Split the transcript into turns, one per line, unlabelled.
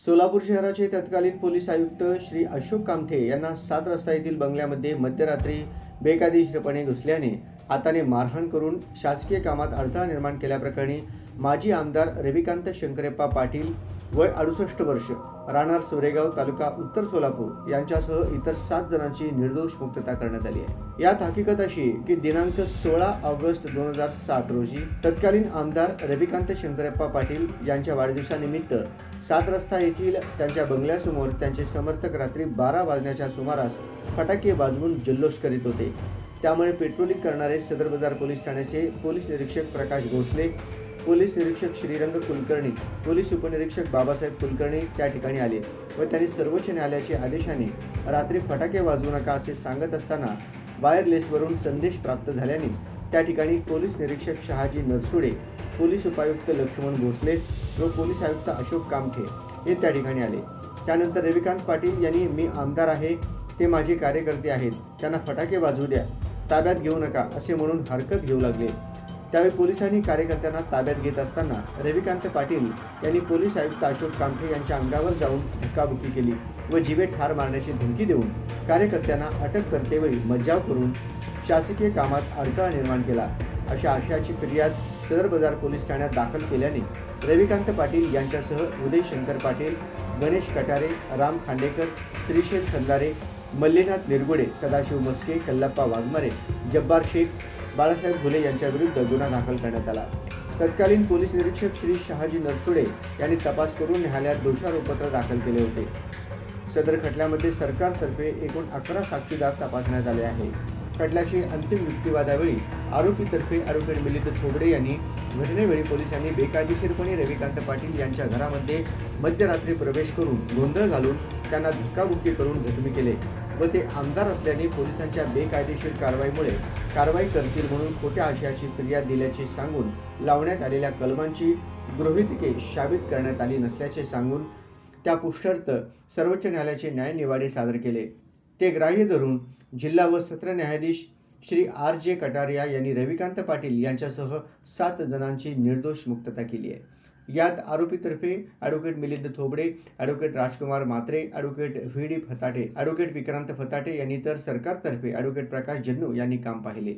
सोलापूर शहराचे तत्कालीन पोलीस आयुक्त श्री अशोक कामठे यांना सात रस्ता येथील बंगल्यामध्ये मध्यरात्री बेकायदेशीरपणे घुसल्याने हाताने मारहाण करून शासकीय कामात अडथळा निर्माण केल्याप्रकरणी माजी आमदार रविकांत शंकरप्पा पाटील वय अडुसष्ट वर्ष. राहणार सोरेगाव तालुका उत्तर सोलापूर यांच्यासह इतर सात जणांची निर्दोष मुक्तता करण्यात आली आहे. यात हकीकत अशी की दिनांक सोळा ऑगस्ट दोन हजार सात रोजी तत्कालीन आमदार रविकांत शंकरप्पा पाटील यांच्या वाढदिवसानिमित्त सात रस्ता येथील त्यांच्या बंगल्यासमोर त्यांचे समर्थक रात्री बारा वाजण्याच्या सुमारास फटाके वाजवून जल्लोष करीत होते. त्यामुळे पेट्रोलिंग करणारे सदर बाजार पोलीस ठाण्याचे पोलीस निरीक्षक प्रकाश भोसले पोलीस निरीक्षक श्रीरंग कुलकर्णी पोलीस उपनिरीक्षक बाबासाहेब कुलकर्णी त्या ठिकाणी आले व त्यांनी सर्वोच्च न्यायालयाच्या आदेशाने रात्री फटाके वाजवू नका असे सांगत असताना वायरलेसवरून संदेश प्राप्त झाल्याने त्या ठिकाणी पोलीस निरीक्षक शहाजी नरसुडे पोलीस उपायुक्त लक्ष्मण भोसले व पोलीस आयुक्त अशोक कामठे हे त्या ठिकाणी आले. त्यानंतर रविकांत पाटील यांनी मी आमदार आहे ते माझे कार्यकर्ते आहेत त्यांना फटाके वाजवू द्या. ताब्यात घेऊ नका असे म्हणून हरकत घेऊ लागले. त्यावेळी पोलिसांनी कार्यकर्त्यांना ताब्यात घेत असताना रविकांत पाटील यांनी पोलीस आयुक्त अशोक कामठे यांच्या अंगावर जाऊन धक्काबुक्की केली व जिवे ठार मारण्याची धमकी देऊन कार्यकर्त्यांना अटक करतेवेळी मज्जाव करून शासकीय कामात अडथळा निर्माण केला. अशा आशयाची फिर्याद सदर बाजार पोलीस ठाण्यात दाखल केल्याने रविकांत पाटील यांच्यासह उदय शंकर पाटील गणेश कटारे राम खांडेकर त्रिशेल खंदारे मल्लीनाथ निरगुडे सदाशिव मस्के कल्लप्पा वाघमारे जब्बार शेख बाळासाहेब घुले यांच्या विरुद्ध गुन्हा दाखल करण्यात आला. तत्कालीन पोलीस निरीक्षक श्री शहाजी नरसुडे यांनी तपास करून न्यायालयात दोषारोपत्र दाखल केले होते. सदर खटल्यामध्ये सरकारतर्फे एकूण अकरा साक्षीदार तपासण्यात आले आहे खटल्याची अंतिम युक्तिवादावेळी आरोपीतर्फे ॲडव्होकेट मिलिंद थोबडे यांनी घटनेवेळी पोलिसांनी बेकायदेशीरपणे रविकांत पाटील यांच्या घरामध्ये मध्यरात्री प्रवेश करून गोंधळ घालून त्यांना धक्काबुक्की करून जखमी केले व ते आमदार असल्याने पोलिसांच्या बेकायदेशीर कारवाईमुळे कारवाई करतील म्हणून खोट्या आशयाची फिर्याद दिल्याचे सांगून लावण्यात आलेल्या कलमांची गृहितके शाबित करण्यात आली नसल्याचे सांगून त्या पुष्टर्थ सर्वोच्च न्यायालयाचे न्यायनिवाडे सादर केले. ते ग्राह्य धरून जिल्हा व सत्र न्यायाधीश श्री आर जे कटारिया यांनी रविकांत पाटील यांच्यासह सात जणांची निर्दोष मुक्तता केली आहे. यात आरोपीतर्फे advocate Milind Thobade advocate Rajkumar Matre advocate V D Fatate advocate Vikrant Fatate यांनी तर सरकारतर्फे ॲडव्होकेट प्रकाश जन्नू यांनी काम पाहिले.